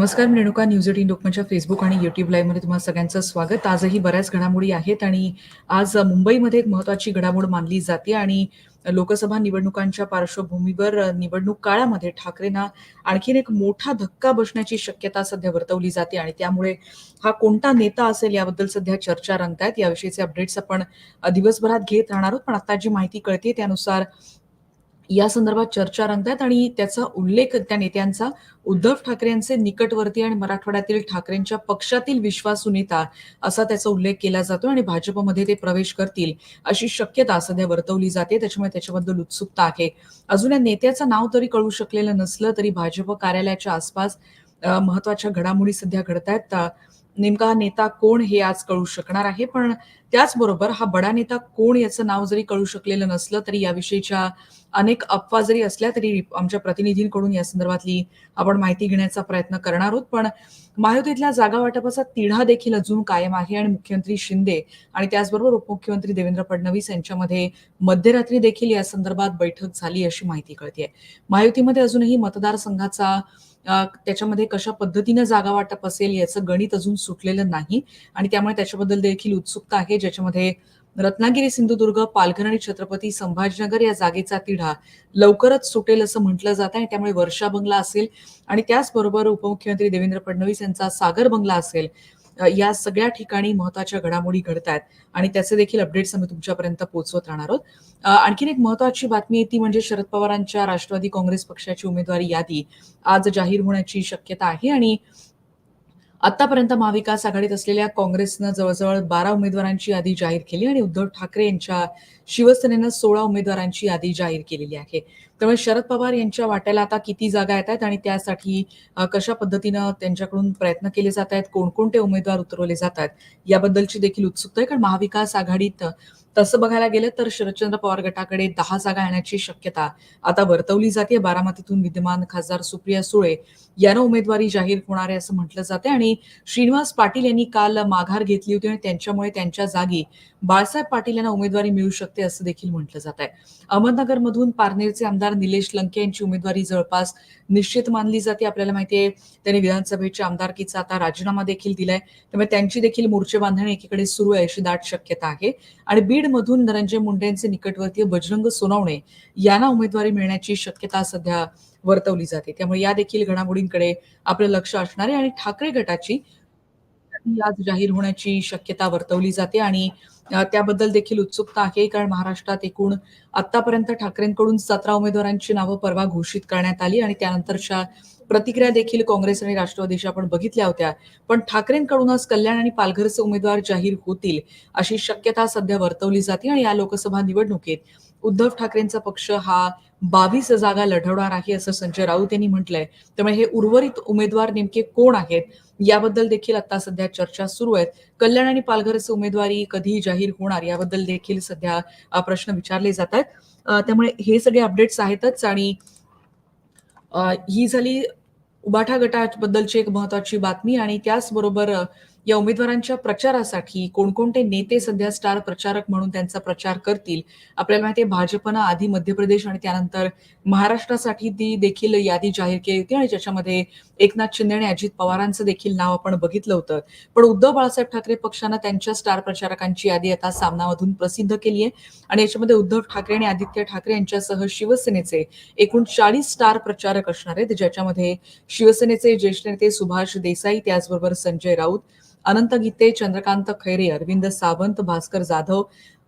नमस्कार मी Renuka news eighteen लोकमतच्या फेसबुक आणि युट्यूब लाईव्हमध्ये तुम्हाला सगळ्यांचं स्वागत. आजही बऱ्याच घडामोडी आहेत आणि आज मुंबईमध्ये एक महत्वाची घडामोड मानली जाते आणि लोकसभा निवडणुकांच्या पार्श्वभूमीवर निवडणूक काळामध्ये ठाकरेंना आणखीन एक मोठा धक्का बसण्याची शक्यता सध्या वर्तवली जाते आणि त्यामुळे हा कोणता नेता असेल याबद्दल सध्या चर्चा रंगतायत. याविषयीचे अपडेट्स आपण दिवसभरात घेत राहणार आहोत पण आता जी माहिती कळते त्यानुसार या संदर्भात चर्चा रंगतायत आणि त्याचा उल्लेख त्या नेत्यांचा उद्धव ठाकरे यांचे निकटवर्ती आणि मराठवाड्यातील ठाकरेंच्या पक्षातील विश्वासू नेता असा त्याचा उल्लेख केला जातो आणि भाजपमध्ये ते प्रवेश करतील अशी शक्यता सध्या वर्तवली जाते. त्याच्यामुळे त्याच्याबद्दल उत्सुकता आहे. अजून या नेत्याचं नाव तरी कळू शकलेलं नसलं तरी भाजप कार्यालयाच्या आसपास महत्त्वाच्या घडामोडी सध्या घडतायत. अ, नेमका हा नेता कोण हे आज कळू शकणार आहे. पण त्याचबरोबर हा बडा नेता कोण याचं नाव जरी कळू शकलेलं नसलं तरी याविषयीच्या अनेक अफवा जरी असल्या तरी आमच्या प्रतिनिधींकडून या संदर्भातली आपण माहिती घेण्याचा प्रयत्न करणार आहोत. पण महायुतीतल्या जागा वाटपाचा तिढा देखील अजून कायम आहे आणि मुख्यमंत्री शिंदे आणि त्याचबरोबर उपमुख्यमंत्री देवेंद्र फडणवीस यांच्यामध्ये मध्यरात्री देखील या संदर्भात बैठक झाली अशी माहिती कळते महायुतीमध्ये अजूनही मतदारसंघाचा त्याच्यामध्ये कशा पद्धतीनं जागा वाटप असेल याचं गणित अजून सुटलेलं नाही आणि त्यामुळे त्याच्याबद्दल देखील उत्सुकता आहे. ज्याच्यामध्ये रत्नागिरी सिंधुदुर्ग पालघर आणि छत्रपती संभाजीनगर या जागेचा तिढा लवकरच सुटेल असं म्हटलं जात आहे. त्यामुळे वर्षा बंगला असेल आणि त्याचबरोबर उपमुख्यमंत्री देवेंद्र फडणवीस यांचा सागर बंगला असेल या सगळ्या ठिकाणी महत्त्वाच्या घडामोडी घडत आहेत आणि त्याचे देखील अपडेट्स आम्ही तुमच्यापर्यंत पोहोचवत राहणार आहोत. आणखीन एक महत्वाची बातमी ती म्हणजे शरद पवारांच्या राष्ट्रवादी काँग्रेस पक्षाची उमेदवारी यादी आज जाहीर होण्याची शक्यता आहे आणि आतापर्यंत महाविकास आघाडीत असलेल्या काँग्रेसनं जवळजवळ बारा उमेदवारांची यादी जाहीर केली आणि उद्धव ठाकरे यांच्या शिवसेनेनं सोळा उमेदवारांची यादी जाहीर केलेली आहे. त्यामुळे शरद पवार यांच्या वाट्याला आता किती जागा येत आहेत आणि त्यासाठी कशा पद्धतीनं त्यांच्याकडून प्रयत्न केले जात आहेत कोणकोणते उमेदवार उतरवले जातात याबद्दलची देखील उत्सुकता आहे. कारण महाविकास आघाडीत तसं बघायला गेलं तर शरदचंद्र पवार गटाकडे दहा जागा येण्याची शक्यता. आता वर्तवली जाते बारामतीतून विद्यमान खासदार सुप्रिया सुळे. यांना उमेदवारी जाहीर होणार आहे असं म्हटलं जाते आणि श्रीनिवास पाटील यांनी काल माघार घेतली होती आणि त्यांच्यामुळे त्यांच्या जागी बाळासाहेब पाटील यांना उमेदवारी मिळू शकते असं देखील म्हटलं जात आहे. अहमदनगरमधून पारनेरचे आमदार निलेश लंके यांची उमेदवारी जवळपास निश्चित मानली जाते. आपल्याला माहितीये त्यांनी विधानसभेच्या आमदारकीचा आता राजीनामा देखील दिलाय. त्यामुळे त्यांची देखील मोर्चे बांधणी एकीकडे सुरू आहे अशी दाट शक्यता आहे. आणि बीड मधून धनंजय मुंडेंचे निकटवर्तीय बजरंग सोनवणे यांना उमेदवारी मिळण्याची शक्यता सध्या वर्तवली जाते. त्यामुळे या देखील घडामोडींकडे आपलं लक्ष असणार आहे आणि ठाकरे गटाची यादी आज जाहीर होण्याची शक्यता वर्तवली जाते आणि त्याबद्दल देखील उत्सुकता आहे. कारण महाराष्ट्रात एकूण आतापर्यंत ठाकरेंकडून सतरा उमेदवारांची नावं परवा घोषित करण्यात आली आणि त्यानंतरच्या प्रतिक्रिया देखील काँग्रेस आणि राष्ट्रवादीच्या आपण बघितल्या होत्या. पण ठाकरेंकडूनच कल्याण आणि पालघरचे उमेदवार जाहीर होतील अशी शक्यता सध्या वर्तवली जाते आणि या लोकसभा निवडणुकीत उद्धव ठाकरेंचा पक्ष हा बावीस जागा लढवणार आहे असं संजय राऊत यांनी म्हटलंय. त्यामुळे हे उर्वरित उमेदवार नेमके कोण आहेत? याबद्दल देखील आता सध्या चर्चा सुरू आहेत. कल्याण आणि पालघरचे उमेदवारी कधी जाहीर होणार याबद्दल देखील सध्या प्रश्न विचारले जात आहेत. त्यामुळे हे सगळे अपडेट्स आहेतच आणि ही झाली उबाठा गटाबद्दलची एक महत्वाची बातमी आणि त्याचबरोबर बरोबर या उमेदवारांच्या प्रचारासाठी कोणकोणते नेते सध्या स्टार प्रचारक म्हणून त्यांचा प्रचार करतील? आपल्याला माहिती आहे भाजपनं आधी मध्य प्रदेश आणि त्यानंतर महाराष्ट्रासाठी ती देखील यादी जाहीर केली होती आणि ज्याच्यामध्ये एकनाथ शिंदे आणि अजित पवारांचं देखील नाव आपण बघितलं होतं. पण उद्धव बाळासाहेब ठाकरे पक्षानं त्यांच्या स्टार प्रचारकांची यादी आता सामनामधून प्रसिद्ध केली आहे आणि याच्यामध्ये उद्धव ठाकरे आणि आदित्य ठाकरे यांच्यासह शिवसेनेचे एकूण चाळीस स्टार प्रचारक असणार आहेत. ज्याच्यामध्ये शिवसेनेचे ज्येष्ठ नेते सुभाष देसाई त्याचबरोबर संजय राऊत अनंत गीते चंद्रकांत खैरे अरविंद सावंत भास्कर जाधव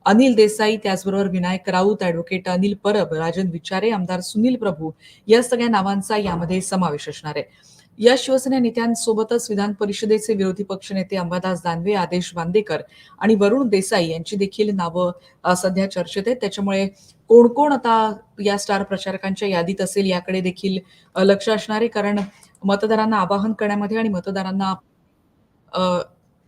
अनिल देसाई त्याचबरोबर विनायक राऊत ऍडव्होकेट अनिल परब राजन विचारे आमदार सुनील प्रभू या सगळ्या नावांचा यामध्ये समावेश असणार आहे. या शिवसेना नेत्यांसोबतच विधान परिषदेचे विरोधी पक्षनेते अंबादास दानवे आदेश बांदेकर आणि वरुण देसाई यांची देखील नावं सध्या चर्चेत आहेत. त्याच्यामुळे कोण कोण आता या स्टार प्रचारकांच्या यादीत असेल याकडे देखील लक्ष असणार आहे. कारण मतदारांना आवाहन करण्यामध्ये आणि मतदारांना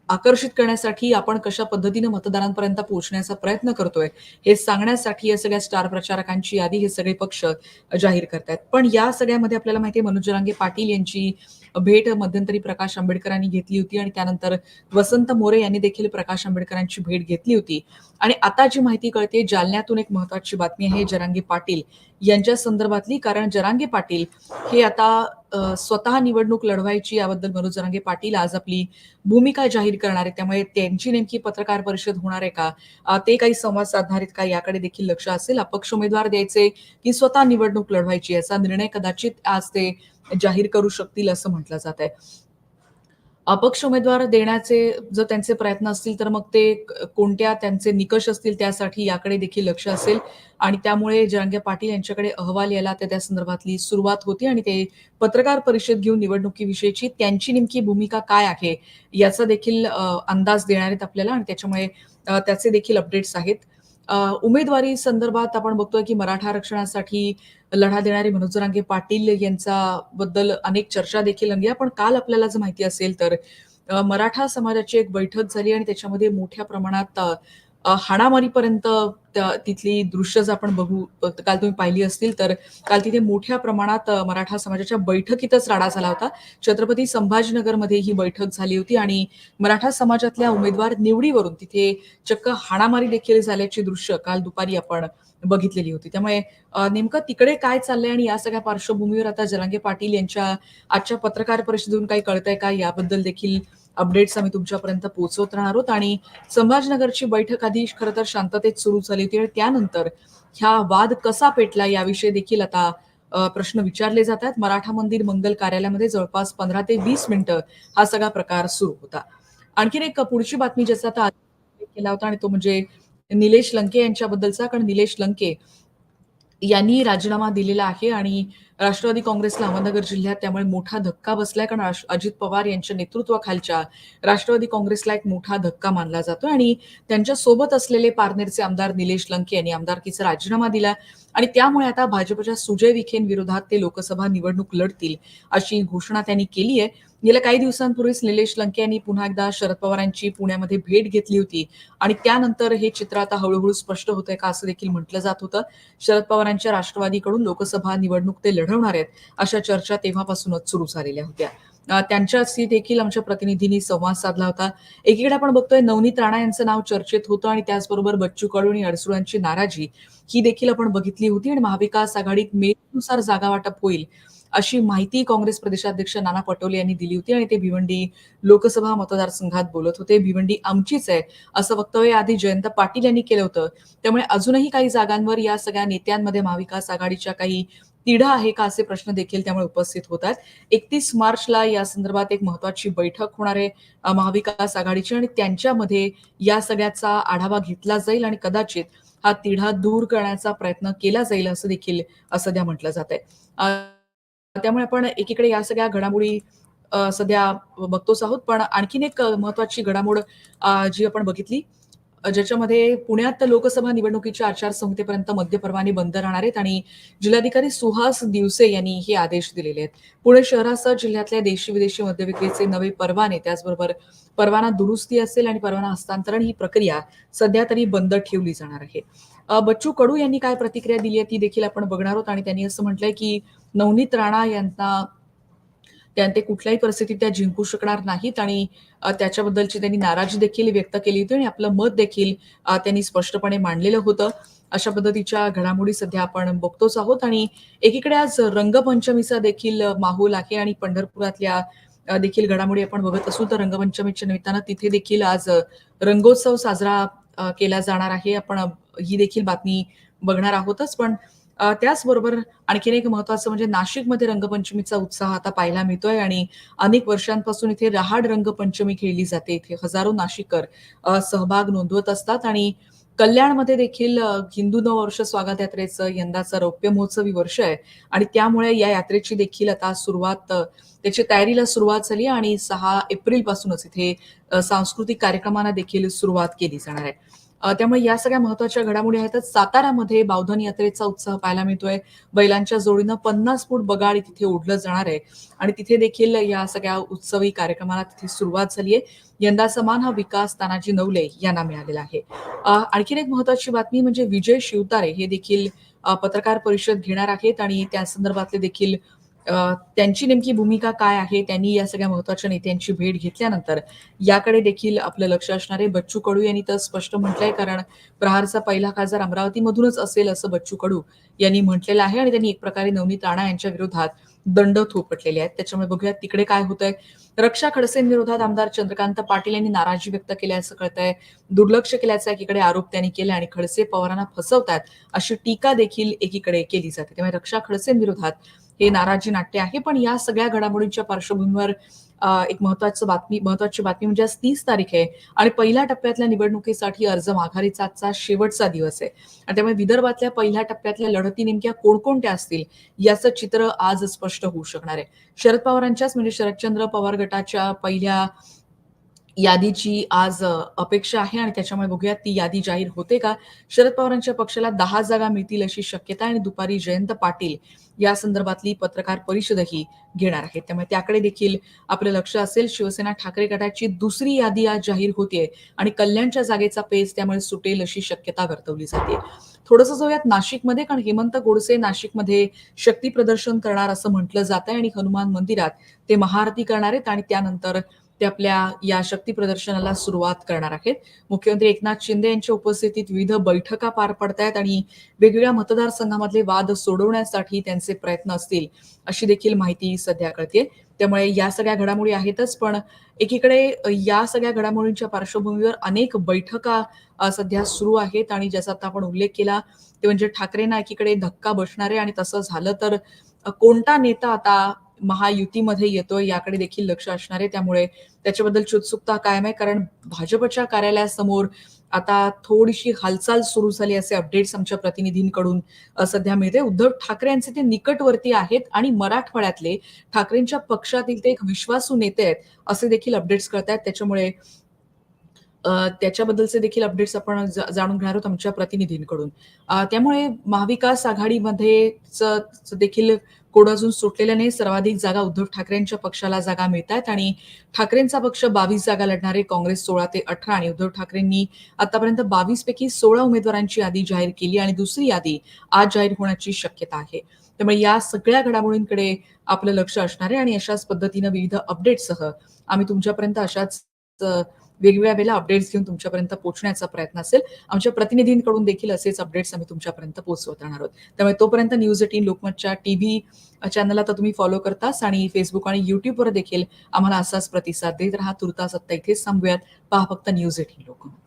आकर्षित करण्यासाठी आपण कशा पद्धतीने मतदारांपर्यंत पोहोचण्याचा प्रयत्न करतोय हे सांगण्यासाठी या सगळ्या स्टार प्रचारकांची यादी हे सगळे पक्ष जाहीर करतायत. पण या सगळ्यामध्ये आपल्याला माहिती आहे मनोज जरांगे पाटील यांची भेट मध्यंतरी प्रकाश आंबेडकरांनी घेतली होती आणि त्यानंतर वसंत मोरे यांनी देखील प्रकाश आंबेडकरांची भेट घेतली होती. आणि आता जी माहिती कळते जालन्यातून एक महत्वाची बातमी आहे जरांगे पाटील यांच्या संदर्भातली. कारण जरांगे पाटील हे आता स्वतः निवडणूक लढवायची याबद्दल मनोज जरांगे पाटील आज आपली भूमिका जाहीर करणार आहे त्यामुळे त्यांची नेमकी पत्रकार परिषद होणार आहे का? ते काही संवाद साधणार आहेत का? याकडे देखील लक्ष असेल. अपक्ष उमेदवार द्यायचे की स्वतः निवडणूक लढवायची याचा निर्णय कदाचित आज ते जाहीर करू शकतील असं म्हटलं जात आहे. अपक्ष उमेदवार देण्याचे जर त्यांचे प्रयत्न असतील तर मग ते कोणत्या त्यांचे निकष असतील त्यासाठी याकडे देखील लक्ष असेल आणि त्यामुळे जरांगे पाटील यांच्याकडे अहवाल यायला तर त्या संदर्भातली सुरुवात होती आणि ते पत्रकार परिषद घेऊन निवडणुकीविषयीची त्यांची नेमकी भूमिका काय आहे याचा देखील अंदाज देणार आहेत आपल्याला आणि त्याच्यामुळे त्याचे देखील अपडेट्स आहेत. उमेदवारी संदर्भात आपण बघतोय की मराठा आरक्षणासाठी लढा देणारे मनोज रांगे पाटील यांचा बद्दल अनेक चर्चा देखील रंगल्या. पण काल आपल्याला जर माहिती असेल तर मराठा समाजाची एक बैठक झाली आणि त्याच्यामध्ये मोठ्या प्रमाणात हाणामारीपर्यंत तिथली दृश्य जर आपण बघू काल तुम्ही पाहिली असतील तर काल तिथे मोठ्या प्रमाणात मराठा समाजाच्या बैठकीतच राडा झाला होता. छत्रपती संभाजीनगरमध्ये ही बैठक झाली होती आणि मराठा समाजातल्या उमेदवार निवडीवरून तिथे चक्क हाणामारी देखील झाल्याची दृश्य काल दुपारी आपण बघितलेली होती. त्यामुळे नेमकं तिकडे काय चाललंय आणि या सगळ्या पार्श्वभूमीवर आता जरांगे पाटील यांच्या आजच्या पत्रकार परिषदेतून काही कळतंय का? याबद्दल देखील अपडेट्स आम्ही तुमच्यापर्यंत पोहोचवत राहणार आहोत आणि संभाजनगरची बैठक आधी खरं तर शांततेत सुरू झाली होती आणि त्यानंतर हा वाद कसा पेटला याविषयी देखील आता प्रश्न विचारले जात आहेत. मराठा मंदिर मंगल कार्यालयामध्ये जवळपास 15 ते वीस मिनिटं हा सगळा प्रकार सुरू होता. आणखीन एक पुढची बातमी ज्याचा आता केला होता आणि तो म्हणजे निलेश लंके यांच्याबद्दलचा. कारण निलेश लंके यांनी राजीनामा दिलेला आहे आणि राष्ट्रवादी काँग्रेसला अहमदनगर जिल्ह्यात त्यामुळे मोठा धक्का बसलाय. कारण अजित पवार यांच्या नेतृत्वाखालच्या राष्ट्रवादी काँग्रेसला एक मोठा धक्का मानला जातोय आणि त्यांच्यासोबत असलेले पारनेरचे आमदार निलेश लंके यांनी आमदारकीचा राजीनामा दिला आणि त्यामुळे आता भाजपच्या सुजय विखेंविरोधात ते लोकसभा निवडणूक लढतील, अशी घोषणा त्यांनी केली आहे. गेल्या काही दिवसांपूर्वीच निलेश लंके यांनी पुन्हा एकदा शरद पवारांची पुण्यामध्ये भेट घेतली होती आणि त्यानंतर हे चित्र आता हळूहळू स्पष्ट होतंय का असं देखील म्हटलं जात होतं. शरद पवारांच्या राष्ट्रवादीकडून लोकसभा निवडणूक ते लढवणार आहेत, अशा चर्चा तेव्हापासूनच सुरू झालेल्या होत्या. त्यांच्याशी देखील आमच्या प्रतिनिधींनी संवाद साधला होता. एकीकडे आपण बघतोय नवनीत राणा यांचं नाव चर्चेत होतं आणि त्याचबरोबर बच्चू कडू आणि अडसुळांची नाराजी ही देखील आपण बघितली होती आणि महाविकास आघाडीत मेनुसार जागा वाटप होईल, अशी माहिती काँग्रेस प्रदेशाध्यक्ष नाना पटोले यांनी दिली होती आणि ते भिवंडी लोकसभा मतदारसंघात बोलत होते. भिवंडी आमचीच आहे, असं वक्तव्य आधी जयंत पाटील यांनी केलं होतं. त्यामुळे अजूनही काही जागांवर या सगळ्या नेत्यांमध्ये महाविकास आघाडीच्या काही तिढा आहे का? असे प्रश्न देखील त्यामुळे उपस्थित होत आहेत. 31 मार्चला या संदर्भात एक महत्त्वाची बैठक होणार आहे महाविकास आघाडीची आणि त्यांच्यामध्ये या सगळ्याचा आढावा घेतला जाईल आणि कदाचित हा तिढा दूर करण्याचा प्रयत्न केला जाईल, असं देखील सध्या म्हटलं जात आहे त्यामुळे आपण एकीकडे या सगळ्या घडामोडी सध्या बघतोच आहोत. पण आणखीन एक महत्वाची महत्त्वाची घडामोड जी आपण बघितली ज्याच्यामध्ये पुण्यात लोकसभा निवडणुकीच्या आचारसंहितेपर्यंत मद्य परवाने बंद राहणार आहेत आणि जिल्हाधिकारी सुहास दिवसे यांनी हे आदेश दिलेले आहेत. पुणे शहरासह जिल्ह्यातल्या देशी-विदेशी मद्य विक्रीचे नवे परवाने, त्याचबरोबर परवाना दुरुस्ती असेल आणि परवाना हस्तांतरण ही प्रक्रिया सध्या तरी बंद ठेवली जाणार आहे. बच्चू कडू यांनी काय प्रतिक्रिया दिली आहे ती देखील आपण बघणार आहोत आणि त्यांनी असं म्हटलंय की नवनीत राणा यांना ते कुठल्याही परिस्थितीत त्या जिंकू शकणार नाहीत आणि त्याच्याबद्दलची त्यांनी नाराजी देखील व्यक्त केली होती आणि आपलं मत देखील त्यांनी स्पष्टपणे मांडलेलं होतं. अशा पद्धतीच्या घडामोडी सध्या आपण बघतोच आहोत आणि एकीकडे आज रंगपंचमीचा देखील माहोल आहे आणि पंढरपुरातल्या देखील घडामोडी आपण बघत असू तर रंगपंचमीच्या निमित्तानं तिथे देखील आज रंगोत्सव साजरा केला जाणार आहे. आपण ही देखील बातमी बघणार आहोतच. पण त्याचबरोबर आणखीन एक महत्वाचं म्हणजे नाशिकमध्ये रंगपंचमीचा उत्साह आता पाहायला मिळतोय आणि अनेक वर्षांपासून इथे रहाड रंगपंचमी खेळली जाते. इथे हजारो नाशिककर सहभाग नोंदवत असतात आणि कल्याणमध्ये देखील हिंदू नववर्ष स्वागत यात्रेचं यंदाचं रौप्य महोत्सवी वर्ष आहे आणि त्यामुळे या यात्रेची देखील आता सुरुवात त्याची तयारीला सुरुवात झाली आणि सहा एप्रिलपासूनच इथे सांस्कृतिक कार्यक्रमांना देखील सुरुवात केली जाणार आहे. त्यामुळे या सगळ्या महत्त्वाच्या घडामोडी आहेतच. साताऱ्यामध्ये बावधन यात्रेचा उत्साह पाहायला मिळतोय. बैलांच्या जोडीनं 50 फूट बगाड तिथे ओढलं जाणार आहे आणि तिथे देखील या सगळ्या उत्सवी कार्यक्रमाला तिथे सुरुवात झाली आहे. यंदा समान हा विकास तानाजी नवले यांना मिळालेला आहे. आणखीन एक महत्त्वाची बातमी म्हणजे विजय शिवतारे हे देखील पत्रकार परिषद घेणार आहेत आणि त्या संदर्भातले देखील त्यांची नेमकी भूमिका काय आहे? त्यांनी या सगळ्या महत्त्वाच्या नेत्यांची भेट घेतल्यानंतर याकडे देखील आपलं लक्ष असणार आहे. बच्चू कडू यांनी तर स्पष्ट म्हटलंय कारण प्रहारचा पहिला खासदार अमरावतीमधूनच असेल असं बच्चू कडू यांनी म्हटलेलं आहे आणि त्यांनी एक प्रकारे नवनीत राणा यांच्या विरोधात दंड थोपटलेले आहेत त्याच्यामुळे बघूया तिकडे काय होतंय रक्षा खडसेंविरोधात आमदार चंद्रकांत पाटील यांनी नाराजी व्यक्त केल्याचं कळतंय दुर्लक्ष केल्याचा एकीकडे आरोप त्यांनी केला आणि खडसे पवारांना फसवतात अशी टीका देखील एकीकडे केली जाते त्यामुळे रक्षा खडसेंविरोधात हे नाराजी नाट्य आहे. पण या सगळ्या घडामोडींच्या पार्श्वभूमीवर एक महत्वाचं बातमी महत्वाची बातमी म्हणजे आज तीस तारीख आहे आणि पहिल्या टप्प्यातल्या निवडणुकीसाठी अर्ज माघारीचा आजचा शेवटचा दिवस आहे. आणि त्यामुळे विदर्भातल्या पहिल्या टप्प्यातल्या लढती नेमक्या कोणकोणत्या असतील याचं चित्र आज स्पष्ट होऊ शकणार आहे. शरद पवारांच्याच म्हणजे शरदचंद्र पवार गटाच्या पहिल्या यादीची आज अपेक्षा आहे आणि त्याच्यामुळे बघूयात ती यादी जाहीर होते का? शरद पवारांच्या पक्षाला दहा जागा मिळतील अशी शक्यता आणि दुपारी जयंत पाटील या संदर्भातली पत्रकार परिषदही घेणार आहेत. त्यामुळे त्याकडे देखील आपलं लक्ष असेल. शिवसेना ठाकरे गटाची दुसरी यादी आज जाहीर होतीये आणि कल्याणच्या जागेचा पेच त्यामुळे सुटेल अशी शक्यता वर्तवली जाते थोडंसं जाऊयात नाशिकमध्ये कारण हेमंत गोडसे नाशिकमध्ये शक्ती प्रदर्शन करणार असं म्हटलं जात आहे आणि हनुमान मंदिरात ते महाआरती करणार आहेत आणि त्यानंतर ते आपल्या या शक्ती प्रदर्शनाला सुरुवात करणार आहेत. मुख्यमंत्री एकनाथ शिंदे यांच्या उपस्थितीत विविध बैठका पार पडतायत आणि वेगवेगळ्या मतदारसंघामधले वाद सोडवण्यासाठी त्यांचे प्रयत्न असतील अशी देखील माहिती सध्या कळते त्यामुळे या सगळ्या घडामोडी आहेतच पण एकीकडे या सगळ्या घडामोडींच्या पार्श्वभूमीवर अनेक बैठका सध्या सुरू आहेत आणि ज्याचा आता आपण उल्लेख केला ते म्हणजे ठाकरेंना एकीकडे धक्का बसणारे आणि तसं झालं तर कोणता नेता आता महायुतीमध्ये येतोय याकडे देखील लक्ष असणार आहे. त्यामुळे त्याच्याबद्दलची उत्सुकता कायम आहे. कारण भाजपच्या कार्यालयासमोर आता थोडीशी हालचाल सुरू झाली असे अपडेट्स आमच्या प्रतिनिधींकडून सध्या मिळते. उद्धव ठाकरे यांचे ते निकटवर्ती आहेत आणि मराठवाड्यातले ठाकरेंच्या पक्षातील ते एक विश्वासू नेते आहेत असे देखील अपडेट्स कळत आहेत. त्याच्यामुळे त्याच्याबद्दलचे देखील अपडेट्स आपण जाणून घेणार आहोत आमच्या प्रतिनिधींकडून. त्यामुळे महाविकास आघाडीमध्ये देखील कोड अजून सुटलेल्या नाही. सर्वाधिक जागा उद्धव ठाकरेंच्या पक्षाला जागा मिळत आहेत आणि ठाकरेंचा पक्ष बावीस जागा लढणारे काँग्रेस सोळा ते अठरा आणि उद्धव ठाकरेंनी आतापर्यंत बावीस पैकी सोळा उमेदवारांची यादी जाहीर केली आणि दुसरी यादी आज जाहीर होण्याची शक्यता आहे. त्यामुळे या सगळ्या घडामोडींकडे आपलं लक्ष असणार आहे आणि अशाच पद्धतीनं विविध अपडेटसह आम्ही तुमच्यापर्यंत अशाच वेगवेगळ्या वेळेला अपडेट्स घेऊन तुमच्यापर्यंत पोहोचण्याचा प्रयत्न असेल. आमच्या प्रतिनिधींकडून देखील असेच अपडेट्स आम्ही तुमच्यापर्यंत पोहोचवत राहणार आहोत. त्यामुळे तोपर्यंत न्यूज एटीन लोकमतच्या टीव्ही चॅनलला तर तुम्ही फॉलो करताच आणि फेसबुक आणि युट्यूबवर देखील आम्हाला असाच प्रतिसाद देत राहा. तुर्तास आत्ता इथेच थांबूयात. पहा फक्त न्यूज एटीन लोकमत.